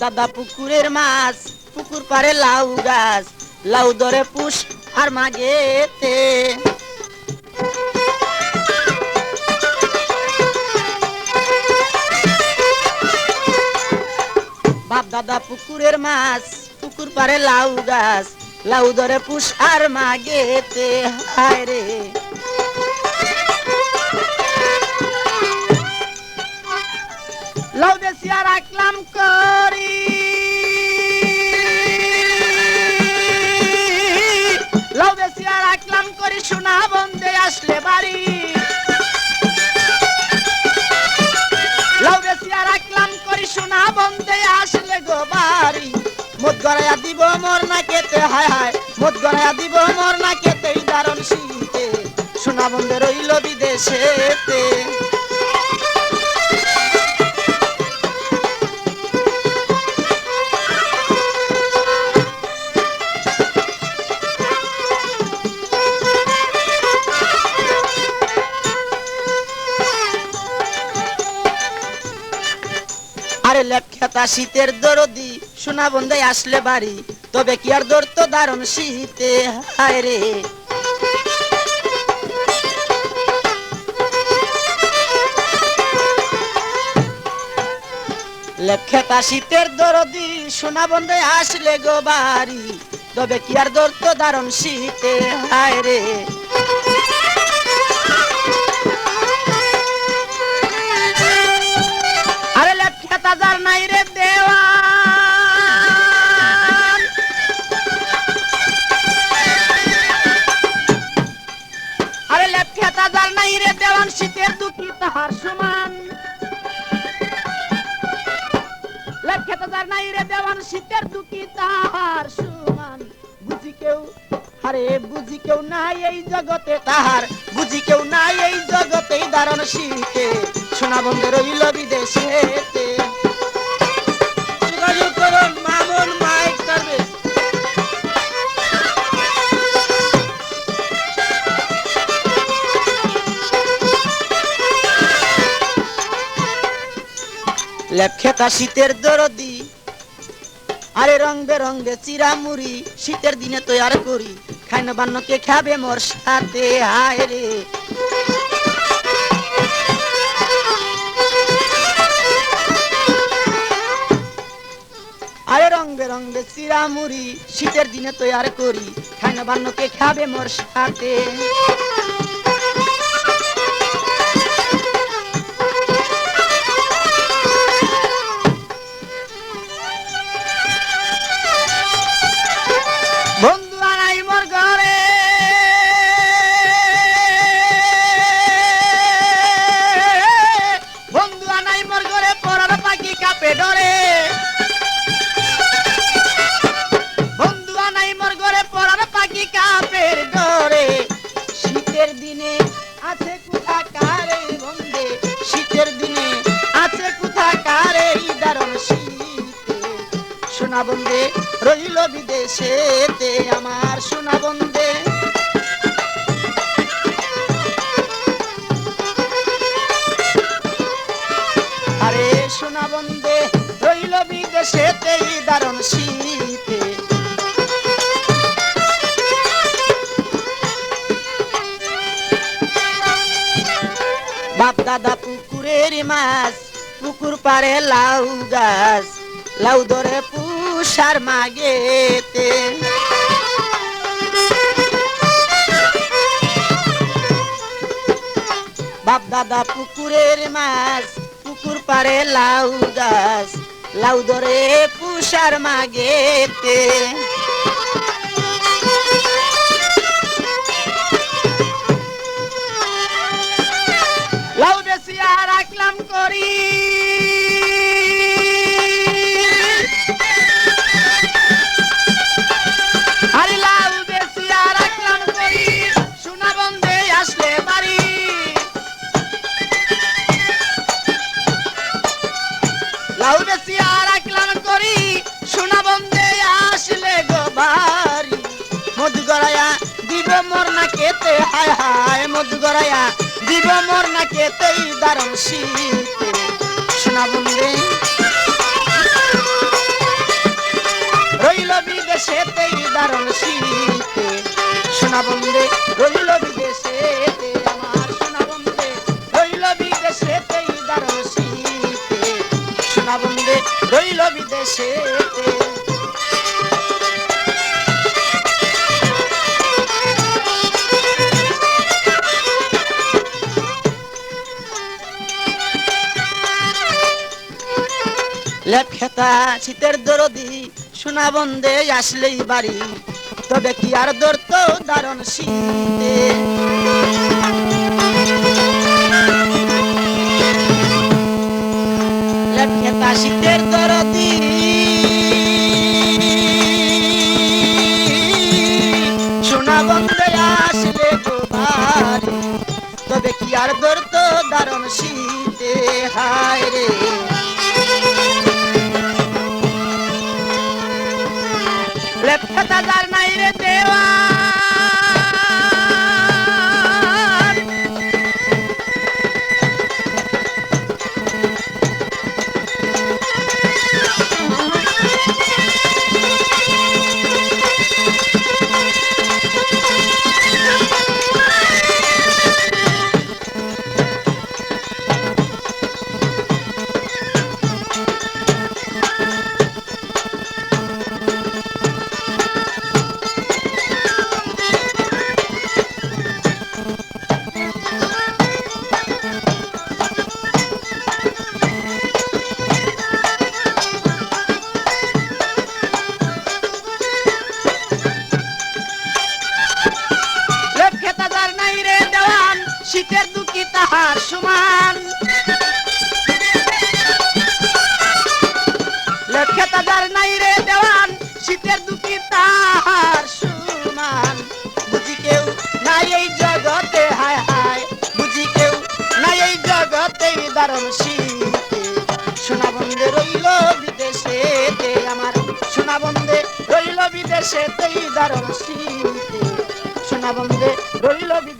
দাদা পুকুরের মাছ, পুকুর পারে লাউ গাছ, লাউ ধরে পুষ আর মাগেতে। বাপ দাদা পুকুরের মাছ, পুকুর পারে লাউ গাছ, লাউ ধরে পুষ আর মাগেতে। হায় রে। রাখলাম করি। লাউ দেশিয়া রাখলাম করি, সোনা বন্দে আসলে বাড়ি। লাউ দেশিয়া রাখলাম করি, সোনা বন্দে আসলে গো বাড়ি। মদ গড়াইয়া দিব মোর না কেতে হায় হায়। মদ গড়াইয়া দিব মোর না কেতে দারণ শীতে। সোনা বন্দে রইল বিদেশেতে। আরে লেখাতা শীতের দরদি। সোনা বন্ধে আসলে বাড়ি, তবে কি আর দর তো দারুণ শীতে? হায় রে। লেখাতা শীতের দরদি, সোনা বন্ধে আসলে গো বাড়ি, তবে কি আর দর তো দারুণ শীতে? হায় রে। দুঃখী সমান। সমান তো তার নাই রে দেওয়ান, শীতের দুটি তাহার সমান। বুঝি কেউ আরে বুঝি কেউ নাই এই জগতে তাহার। বুঝি কেউ নাই এই জগতে দারণ শীতে। সোনা বন্ধে রইল বিদেশেতে লেখেতা শীতের দরদি। আরে রং বেরঙ্গে চিরা মুড়ি শীতের দিনে তৈয়ার করি। খাইন বান্নকে খাবে মোর সাথে, হায় রে। আরে রং বেরঙ্গে চিরা মুড়ি শীতের দিনে তৈয়ার করি। খাইন বান্নকে খাবে মোর সাথে। বন্দে রইল বিদেশেতে আমার সোনা বন্দে আরে সোনা বন্দে রইল বিদেশেতে দারণ শীতে। বাপ দাদা পুকুরের মাছ, পুকুর পারে লাউ গাছ, লাউ ধরে পুষার মাগেতে। বাপ দাদা পুকুরের মাছ, পুকুর পারে লাউ গাছ, লাউ ধরে পুষার মাগেতে। লাউ বেশিয়া রাখলাম করি। লাউ বেশিয়া রাখলাম করি। সোনা বন্ধে আসলে গো বাড়ি। মধু গড়াইয়া দিব মোর না কেতে হায় হায়, মধু গড়াইয়া দিব মোর না কেতেই দারুণ শীতে। সোনা বন্ধে রইল বিদেশেতেই দারুণ শীতে। সোনা বন্ধে রইল বিদেশেতে রইল বিদেশেতে লেখেতা শীতের দরদি, সোনা বন্ধে আসলেই বাড়ি। তবে কি আর দর তো দারুণ শীতে? কি আর দর দারণ শীতে হায় রে। লেপটা শীতের দুঃখী তাহার সমান। লেখেতা যার নাই রে দেওয়ান, শীতের দুঃখী তাহার সমান। বুঝি কেউ নাই এই জগতে, হায় হায়। বুঝি কেউ নাই এই জগতে, দারুণ শীতে। সোনা বন্ধে রইল বিদেশেতে আমার। সোনা বন্ধে রইল বিদেশেতেই দারুণ শীতে। সোনা বন্ধে রইল বিদেশে